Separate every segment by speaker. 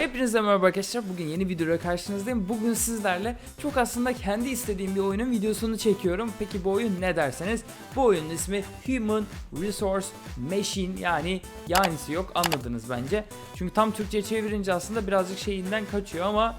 Speaker 1: Hepinize merhaba arkadaşlar. Bugün yeni videoya karşınızdayım. Bugün sizlerle çok aslında kendi istediğim bir oyunun videosunu çekiyorum. Peki bu oyun ne derseniz? Bu oyunun ismi Human Resource Machine yani yanisi yok anladınız bence. Çünkü tam Türkçe çevirince aslında birazcık şeyinden kaçıyor ama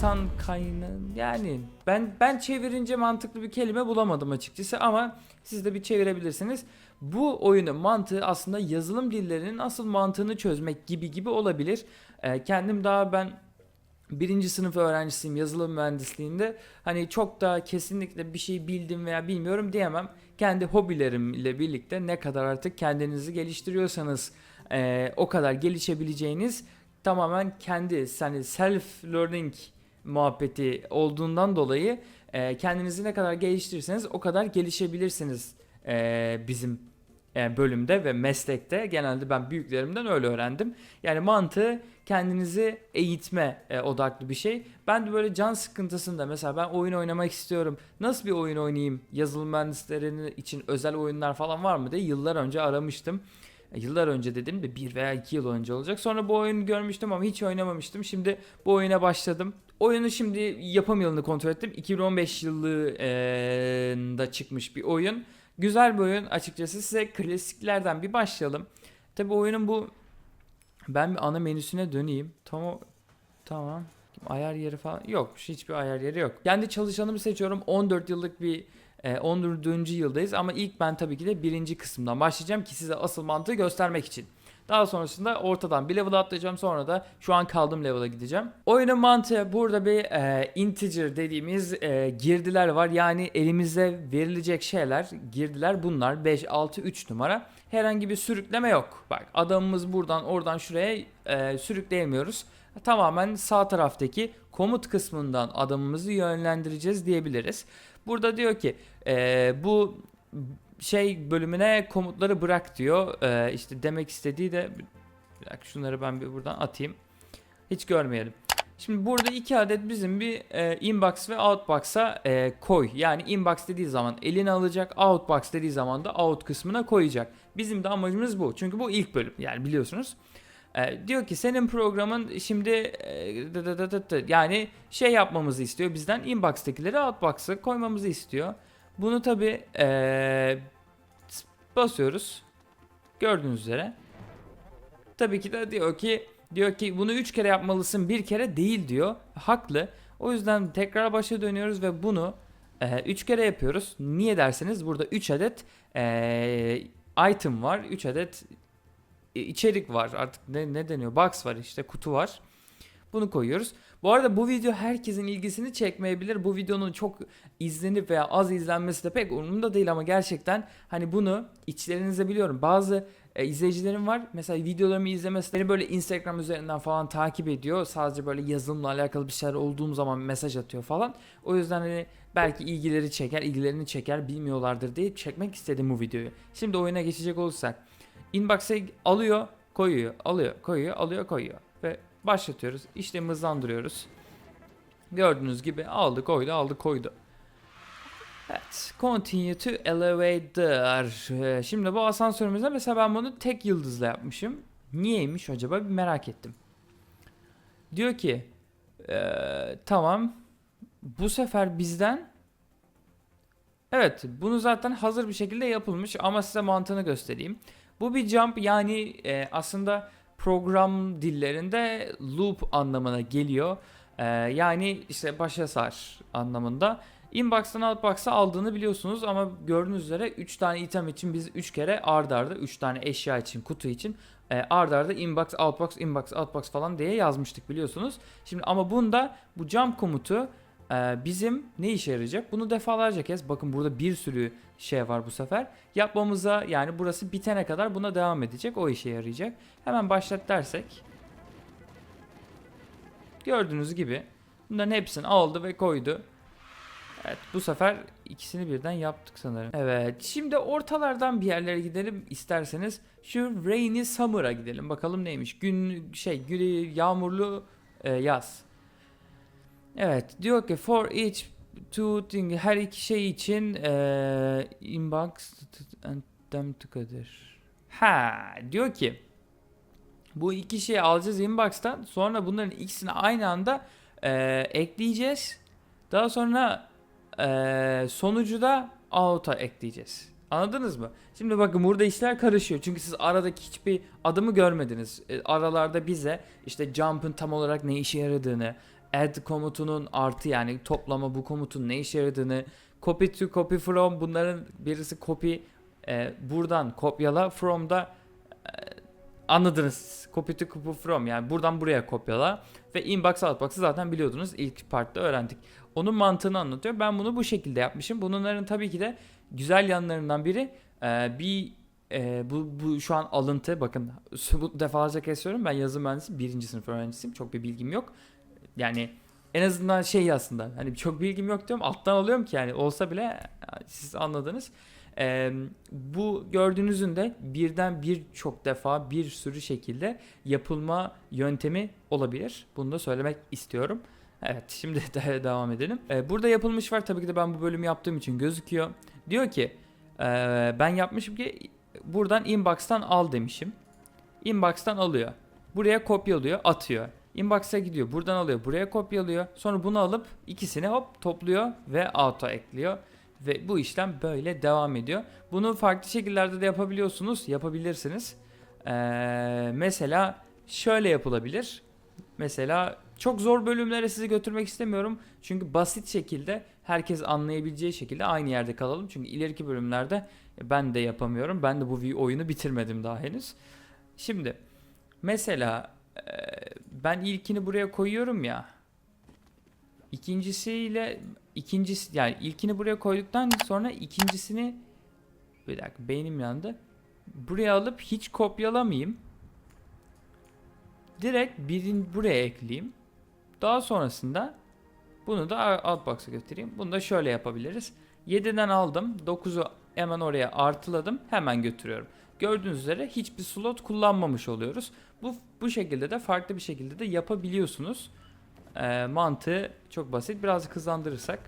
Speaker 1: insan kaynağı yani ben ben çevirince mantıklı bir kelime bulamadım açıkçası ama siz de bir çevirebilirsiniz. Bu oyunun mantığı aslında yazılım dillerinin asıl mantığını çözmek gibi gibi olabilir. Ee, kendim daha ben birinci sınıf öğrencisiyim yazılım mühendisliğinde. Hani çok da kesinlikle bir şey bildim veya bilmiyorum diyemem. Kendi hobilerimle birlikte ne kadar artık kendinizi geliştiriyorsanız e, o kadar gelişebileceğiniz tamamen kendi hani self learning muhabbeti olduğundan dolayı e, kendinizi ne kadar geliştirirseniz o kadar gelişebilirsiniz e, bizim e, bölümde ve meslekte genelde ben büyüklerimden öyle öğrendim. Yani mantığı kendinizi eğitme e, odaklı bir şey. Ben de böyle can sıkıntısında mesela ben oyun oynamak istiyorum. Nasıl bir oyun oynayayım? Yazılım mühendislerinin için özel oyunlar falan var mı diye yıllar önce aramıştım. E, Yıllar önce dedim de bir veya iki yıl önce olacak. Sonra bu oyunu görmüştüm ama hiç oynamamıştım. Şimdi bu oyuna başladım. Oyunu şimdi yapım yılını kontrol ettim. 2015 yılında çıkmış bir oyun. Güzel bir oyun açıkçası. Size klasiklerden bir başlayalım. Tabi oyunun bu ben bir ana menüsüne döneyim. Tamam. Tamam. Ayar yeri falan yok. Hiçbir ayar yeri yok. Kendi çalışanımı seçiyorum. 14 yıllık bir e, 14. yıldayız ama ilk ben tabii ki de birinci kısımdan başlayacağım ki size asıl mantığı göstermek için. Daha sonrasında ortadan bir level atlayacağım sonra da şu an kaldığım level'a gideceğim. Oyunun mantığı burada bir e, integer dediğimiz e, girdiler var. Yani elimize verilecek şeyler girdiler bunlar 5, 6, 3 numara. Herhangi bir sürükleme yok. Bak adamımız buradan oradan şuraya e, sürükleyemiyoruz. Tamamen sağ taraftaki komut kısmından adamımızı yönlendireceğiz diyebiliriz. Burada diyor ki e, bu şey bölümüne komutları bırak diyor. Ee, işte demek istediği de bir dakika şunları ben bir buradan atayım. Hiç görmeyelim. Şimdi burada iki adet bizim bir e, inbox ve outbox'a e, koy. Yani inbox dediği zaman eline alacak, outbox dediği zaman da out kısmına koyacak. Bizim de amacımız bu. Çünkü bu ilk bölüm yani biliyorsunuz. E, diyor ki senin programın şimdi e, dı dı dı dı dı, yani şey yapmamızı istiyor bizden inbox'takileri outbox'a koymamızı istiyor. Bunu tabi basıyoruz. Gördüğünüz üzere. Tabii ki de diyor ki diyor ki bunu 3 kere yapmalısın bir kere değil diyor. Haklı. O yüzden tekrar başa dönüyoruz ve bunu 3 kere yapıyoruz. Niye derseniz burada 3 adet e, item var. 3 adet e, içerik var. Artık ne, ne deniyor? Box var işte kutu var. Bunu koyuyoruz. Bu arada bu video herkesin ilgisini çekmeyebilir. Bu videonun çok izlenip veya az izlenmesi de pek umurumda değil ama gerçekten hani bunu içlerinizde biliyorum. Bazı e, izleyicilerim var. Mesela videolarımı izlemesi beni böyle Instagram üzerinden falan takip ediyor. Sadece böyle yazılımla alakalı bir şeyler olduğum zaman mesaj atıyor falan. O yüzden hani belki ilgileri çeker, ilgilerini çeker bilmiyorlardır diye çekmek istedim bu videoyu. Şimdi oyuna geçecek olursak. Inbox'a alıyor, koyuyor, alıyor, koyuyor, alıyor, koyuyor. Ve başlatıyoruz. İşlemi hızlandırıyoruz. Gördüğünüz gibi aldı koydu aldı koydu. Evet. Continue to elevator. Ee, Şimdi bu asansörümüzde mesela ben bunu tek yıldızla yapmışım. Niyeymiş acaba bir merak ettim. Diyor ki eee, tamam bu sefer bizden Evet bunu zaten hazır bir şekilde yapılmış ama size mantığını göstereyim. Bu bir jump yani e, aslında program dillerinde loop anlamına geliyor. Ee, yani işte başa sar anlamında. Inbox'tan outbox'a aldığını biliyorsunuz ama gördüğünüz üzere 3 tane item için biz 3 kere ard arda 3 tane eşya için kutu için e, ard arda inbox outbox inbox outbox falan diye yazmıştık biliyorsunuz. Şimdi ama bunda bu jump komutu e, bizim ne işe yarayacak? Bunu defalarca kez bakın burada bir sürü şey var bu sefer. Yapmamıza yani burası bitene kadar buna devam edecek. O işe yarayacak. Hemen başlat dersek. Gördüğünüz gibi bunların hepsini aldı ve koydu. Evet bu sefer ikisini birden yaptık sanırım. Evet şimdi ortalardan bir yerlere gidelim isterseniz. Şu Rainy Summer'a gidelim. Bakalım neymiş. Gün şey günü yağmurlu e, yaz. Evet diyor ki for each two thing her iki şey için e, inbox and them together. Ha diyor ki Bu iki şeyi alacağız inbox'tan. Sonra bunların ikisini aynı anda e, ekleyeceğiz. Daha sonra e, sonucu da out'a ekleyeceğiz. Anladınız mı? Şimdi bakın burada işler karışıyor. Çünkü siz aradaki hiçbir adımı görmediniz. E, aralarda bize işte jump'ın tam olarak ne işe yaradığını, add komutunun artı yani toplama bu komutun ne işe yaradığını, copy to copy from bunların birisi copy e, buradan kopyala from da e, anladınız. Copy to copy from yani buradan buraya kopyala ve inbox outbox'ı zaten biliyordunuz ilk partta öğrendik. Onun mantığını anlatıyor. Ben bunu bu şekilde yapmışım. Bunların tabii ki de güzel yanlarından biri e, bir e, bu, bu şu an alıntı bakın bu defalarca kesiyorum ben yazım mühendisi birinci sınıf öğrencisiyim çok bir bilgim yok yani en azından şey aslında hani çok bilgim yok diyorum alttan alıyorum ki yani olsa bile siz anladınız e, bu gördüğünüzün de birden birçok defa bir sürü şekilde yapılma yöntemi olabilir bunu da söylemek istiyorum Evet şimdi de devam edelim. Ee, burada yapılmış var tabii ki de ben bu bölümü yaptığım için gözüküyor. Diyor ki ee, ben yapmışım ki buradan inbox'tan al demişim. Inbox'tan alıyor. Buraya kopyalıyor atıyor. Inbox'a gidiyor buradan alıyor buraya kopyalıyor. Sonra bunu alıp ikisini hop topluyor ve out'a ekliyor. Ve bu işlem böyle devam ediyor. Bunu farklı şekillerde de yapabiliyorsunuz. Yapabilirsiniz. Ee, mesela şöyle yapılabilir. Mesela çok zor bölümlere sizi götürmek istemiyorum. Çünkü basit şekilde herkes anlayabileceği şekilde aynı yerde kalalım. Çünkü ileriki bölümlerde ben de yapamıyorum. Ben de bu oyunu bitirmedim daha henüz. Şimdi mesela e, ben ilkini buraya koyuyorum ya. İkincisiyle ikincisi yani ilkini buraya koyduktan sonra ikincisini bir dakika beynim yandı. Buraya alıp hiç kopyalamayayım. Direkt birini buraya ekleyeyim. Daha sonrasında bunu da outbox'a götüreyim. Bunu da şöyle yapabiliriz. 7'den aldım. 9'u hemen oraya artıladım. Hemen götürüyorum. Gördüğünüz üzere hiçbir slot kullanmamış oluyoruz. Bu bu şekilde de farklı bir şekilde de yapabiliyorsunuz. Ee, mantığı çok basit. Biraz hızlandırırsak.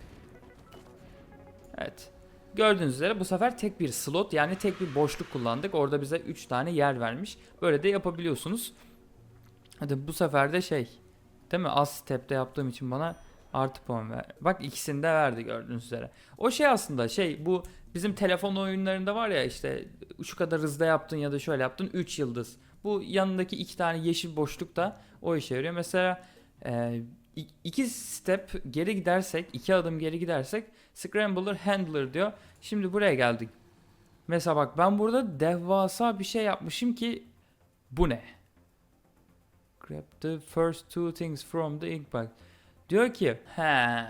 Speaker 1: Evet. Gördüğünüz üzere bu sefer tek bir slot yani tek bir boşluk kullandık. Orada bize 3 tane yer vermiş. Böyle de yapabiliyorsunuz. Hadi bu sefer de şey Değil mi? Az step'te yaptığım için bana artı puan ver. Bak ikisini de verdi gördüğünüz üzere. O şey aslında şey bu bizim telefon oyunlarında var ya işte şu kadar hızda yaptın ya da şöyle yaptın 3 yıldız. Bu yanındaki iki tane yeşil boşluk da o işe yarıyor. Mesela e, iki step geri gidersek, iki adım geri gidersek scrambler handler diyor. Şimdi buraya geldik. Mesela bak ben burada devasa bir şey yapmışım ki bu ne? grab the first two things from the ink bag. Diyor ki he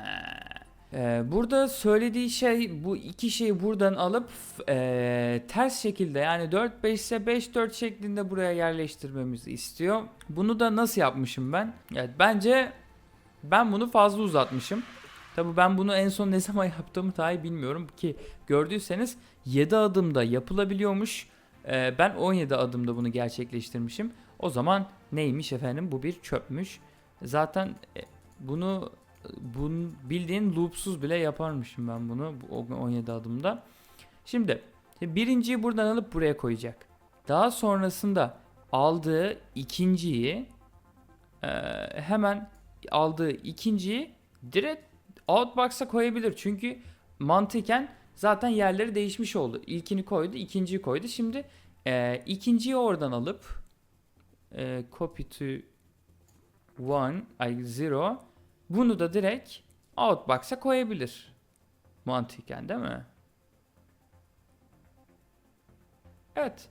Speaker 1: ee, burada söylediği şey bu iki şeyi buradan alıp e, ters şekilde yani 4 5 ise 5 4 şeklinde buraya yerleştirmemizi istiyor. Bunu da nasıl yapmışım ben? Evet bence ben bunu fazla uzatmışım. Tabi ben bunu en son ne zaman yaptığımı dahi bilmiyorum ki gördüyseniz 7 adımda yapılabiliyormuş. Ee, ben 17 adımda bunu gerçekleştirmişim. O zaman neymiş efendim? Bu bir çöpmüş. Zaten e, bunu bunu bildiğin loopsuz bile yaparmışım ben bunu 17 adımda. Şimdi birinciyi buradan alıp buraya koyacak. Daha sonrasında aldığı ikinciyi e, hemen aldığı ikinciyi direkt outbox'a koyabilir. Çünkü mantıken zaten yerleri değişmiş oldu. İlkini koydu, ikinciyi koydu. Şimdi e, ikinciyi oradan alıp e, copy to one ay zero bunu da direkt outbox'a koyabilir. Mantıken değil mi? Evet.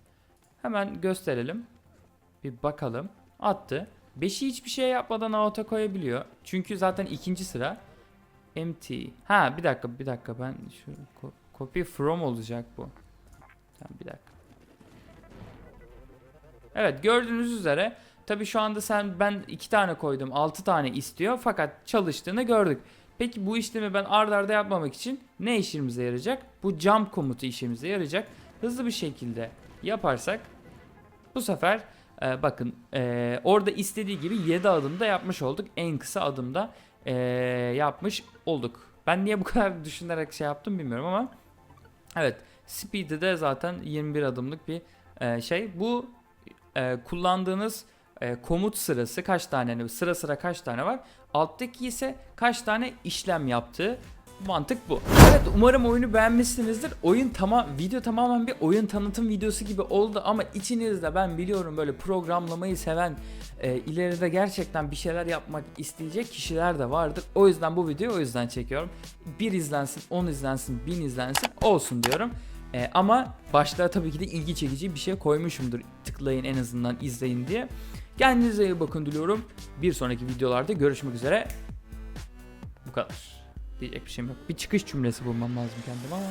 Speaker 1: Hemen gösterelim. Bir bakalım. Attı. 5'i hiçbir şey yapmadan out'a koyabiliyor. Çünkü zaten ikinci sıra empty. Ha bir dakika bir dakika ben şu copy from olacak bu. Tamam bir dakika. Evet gördüğünüz üzere tabi şu anda sen ben 2 tane koydum 6 tane istiyor fakat çalıştığını gördük. Peki bu işlemi ben ard arda yapmamak için ne işimize yarayacak? Bu jump komutu işimize yarayacak. Hızlı bir şekilde yaparsak bu sefer e, bakın e, orada istediği gibi 7 adımda yapmış olduk. En kısa adımda e, yapmış olduk. Ben niye bu kadar düşünerek şey yaptım bilmiyorum ama evet speed'i de zaten 21 adımlık bir e, şey. Bu e, kullandığınız e, komut sırası kaç tane sıra sıra kaç tane var. Alttaki ise kaç tane işlem yaptığı. Mantık bu. Evet umarım oyunu beğenmişsinizdir. Oyun tamam video tamamen bir oyun tanıtım videosu gibi oldu ama içinizde ben biliyorum böyle programlamayı seven e, ileride gerçekten bir şeyler yapmak isteyecek kişiler de vardır. O yüzden bu videoyu o yüzden çekiyorum. Bir izlensin, 10 izlensin, 1000 izlensin olsun diyorum. E, ama başlığa tabii ki de ilgi çekici bir şey koymuşumdur. Tıklayın en azından izleyin diye. Kendinize iyi bakın diliyorum. Bir sonraki videolarda görüşmek üzere. Bu kadar. Diyecek bir şeyim yok. Bir çıkış cümlesi bulmam lazım kendim ama